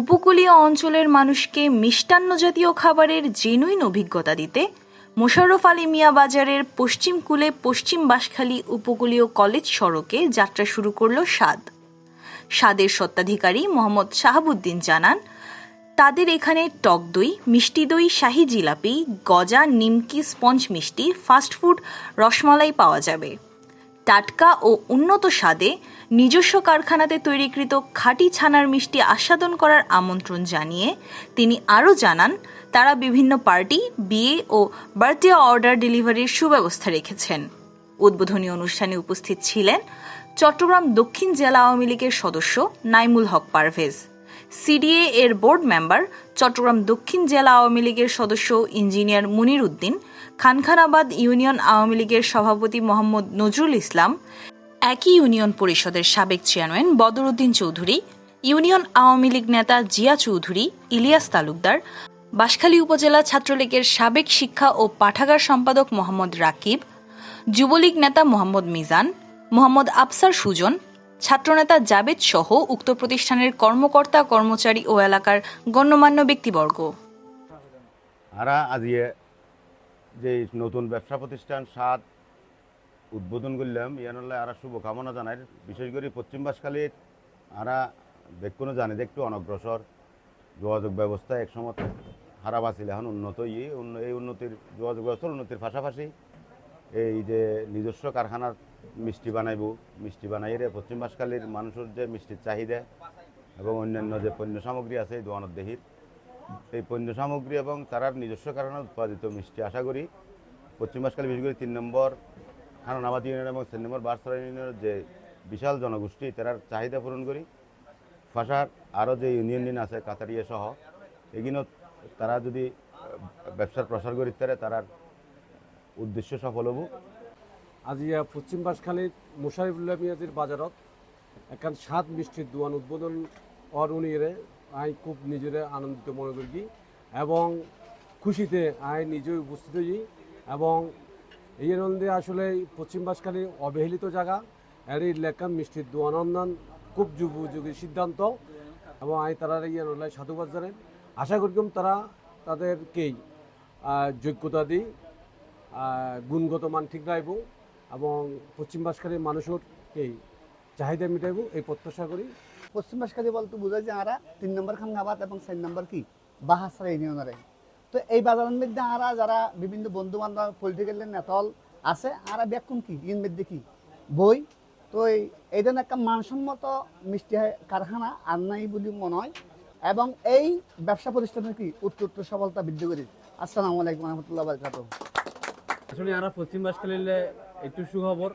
উপকূলীয় অঞ্চলের মানুষকে মিষ্টান্ন জাতীয় খাবারের জেনুইন অভিজ্ঞতা দিতে মোশাররফ আলী মিয়া বাজারের পশ্চিম কূলে পশ্চিম বাঁশখালী উপকূলীয় কলেজ সড়কে যাত্রা শুরু করল স্বাদ স্বাদের সত্ত্বাধিকারী মোহাম্মদ শাহাবুদ্দিন জানান, তাদের এখানে টক দই, মিষ্টি দই, শাহি জিলাপি, গজা, নিমকি, স্পঞ্জ মিষ্টি ফাস্টফুড রসমালাই পাওয়া যাবে। টাটকা ও উন্নত স্বাদে নিজস্ব কারখানাতে তৈরিকৃত খাঁটি ছানার মিষ্টি আস্বাদন করার আমন্ত্রণ জানিয়ে তিনি আরও জানান, তারা বিভিন্ন পার্টি, বিয়ে ও বার্থডে অর্ডার ডেলিভারির সুব্যবস্থা রেখেছেন। উদ্বোধনী অনুষ্ঠানে উপস্থিত ছিলেন চট্টগ্রাম দক্ষিণ জেলা আওয়ামী লীগের সদস্য নাইমুল হক পারভেজ, সিডিএ এর বোর্ড মেম্বার চট্টগ্রাম দক্ষিণ জেলা আওয়ামী লীগের সদস্য ইঞ্জিনিয়ার মুনির উদ্দিন খানখানাবাদ ইউনিয়ন আওয়ামী লীগের সভাপতি মোহাম্মদ নজরুল ইসলাম, একই ইউনিয়ন পরিষদের সাবেক chairman Badruddin Chowdhury, union Awami League নেতা জিয়া চৌধুরী, ইলিয়াস তালুকদার, বাঁশখালী উপজেলা ছাত্রলীগের সাবেক শিক্ষা ও পাঠাগার সম্পাদক মোহাম্মদ রাকিব, যুবলীগ নেতা মোহাম্মদ মিজান, মোহাম্মদ আফসার সুজন, ছাত্রনেতা জাবেদ সহ উক্ত প্রতিষ্ঠানের কর্মকর্তা, কর্মচারী ও এলাকার গণ্যমান্য ব্যক্তিবর্গ। যে নতুন ব্যবসা প্রতিষ্ঠান সাত, উদ্বোধন করলাম ইয়ানলে আর শুভকামনা জানাই। বিশেষ করে পশ্চিম বাসখালীর আরা বেকুনো জানে যে একটু অনগ্রসর যোগাযোগ ব্যবস্থা একসময় হারা বাঁচিলে এখন উন্নত ই উন্ন- এই উন্নতির যোগাযোগ ব্যবস্থার উন্নতির পাশাপাশি এই যে নিজস্ব কারখানার মিষ্টি বানাইব, মিষ্টি বানাইরে পশ্চিম বাসখালীর মানুষের যে মিষ্টির চাহিদা এবং অন্যান্য যে পণ্য সামগ্রী আছে, এই দোয়ানত দেহির এই পণ্য সামগ্রী এবং তারার নিজস্ব কারণে উৎপাদিত মিষ্টি আশা করি পশ্চিম বাসকালী বিশেষ করে তিন নম্বর খানানাবাদ ইউনিয়ন এবং তিন নম্বর বারসরা ইউনিয়নের যে বিশাল জনগোষ্ঠী, তারার চাহিদা পূরণ করি। ভাষার আরও যে ইউনিয়ন ইউনিয়ন আছে, কাতারিয়া সহ, এগুলো তারা যদি ব্যবসার প্রসার করি তারে তারার উদ্দেশ্য সফল হব। আজি ইয়া পশ্চিম বাসখালীর মুশারিফুল্লাহ মিয়াজির বাজারত এখান সাত মিষ্টির দোয়ান উদ্বোধন অর আই খুব নিজেরা আনন্দিত মনে করি এবং খুশিতে আই নিজে উপস্থিত হই, এবং এই আনন্দে আসলে এই পশ্চিম বাসখালী অবহেলিত জায়গা। এর এই লেখা মিষ্টির অন্যান, খুব যুগোপযোগী সিদ্ধান্ত, এবং আই তারা এই নলাই সাধুবাদ জানেন আশা করি তারা তাদেরকেই যোগ্যতা দিই গুণগত মান ঠিক রাখব, এবং পশ্চিম বাসকারীর মানুষেরকেই চাহিদা মিটাইব, এই প্রত্যাশা করি। পশ্চিম বাসকালী বলতে বোঝায় যে আরা তিন নম্বর খাঙ্গাবাদ এবং চার নম্বর কি? বাহাসরা ইউনিয়নের তো এই বাজারের মধ্যে আরা যারা বিভিন্ন বন্ধু বান্ধব পলিটিক্যাল নেতল আছে, আরা ব্যাকুন কি? ইন মধ্যে কি? বই। তো এই ধরনের একটা মানসম্মত মিষ্টি কারখানা আর নাই বলে মনে হয়। এবং এই ব্যবসা প্রতিষ্ঠানের কি? উত্তর সফলতা বৃদ্ধি করি। আসসালামু আলাইকুম রহমতুল্লাহ বারকাতুহ। আসলে আমরা পশ্চিম বাসখালীলে একটু সুখবর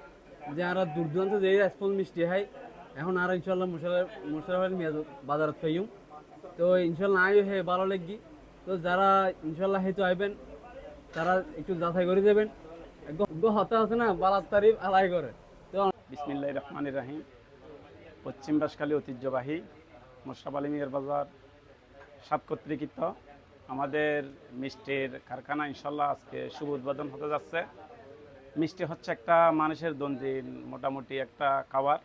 যে আমরা দূর দূরান্ত যে রেসপন্স মিষ্টি হয় এখন আর ইনশাল্লাহ মুশারফ মুশারফ মেয়াদ বাজারত পাইম তো ইনশাল্লাহ আইও হে ভালো লাগি। তো যারা ইনশাল্লাহ হেতু আইবেন, তারা একটু যাচাই করে দেবেন। হতা আছে না, বালাত তারিফ আলাই করে। তো বিসমিল্লাহ রহমান রাহিম। পশ্চিম বাসখালী ঐতিহ্যবাহী মোশরাফ আলী মিয়ার বাজার সাত কর্তৃকৃত আমাদের মিষ্টির কারখানা ইনশাল্লাহ আজকে শুভ উদ্বোধন হতে যাচ্ছে। মিষ্টি হচ্ছে একটা মানুষের দৈনন্দিন মোটামুটি একটা খাবার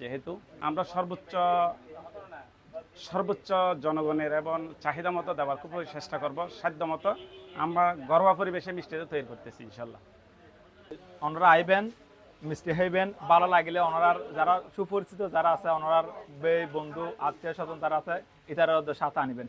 যেহেতু আমরা সর্বোচ্চ সর্বোচ্চ জনগণের এবং চাহিদা মতো দেওয়ার খুব চেষ্টা করব, সাধ্য মতো আমরা ঘরোয়া পরিবেশে মিষ্টিটা তৈরি করতেছি, ইনশাল্লাহ। ওনারা আইবেন, মিষ্টি হইবেন ভালো লাগলে ওনারা যারা সুপরিচিত যারা আছে, ওনারার বে বন্ধু আত্মীয় স্বজন যারা আছে ইতারা ওদের সাথে আনিবেন।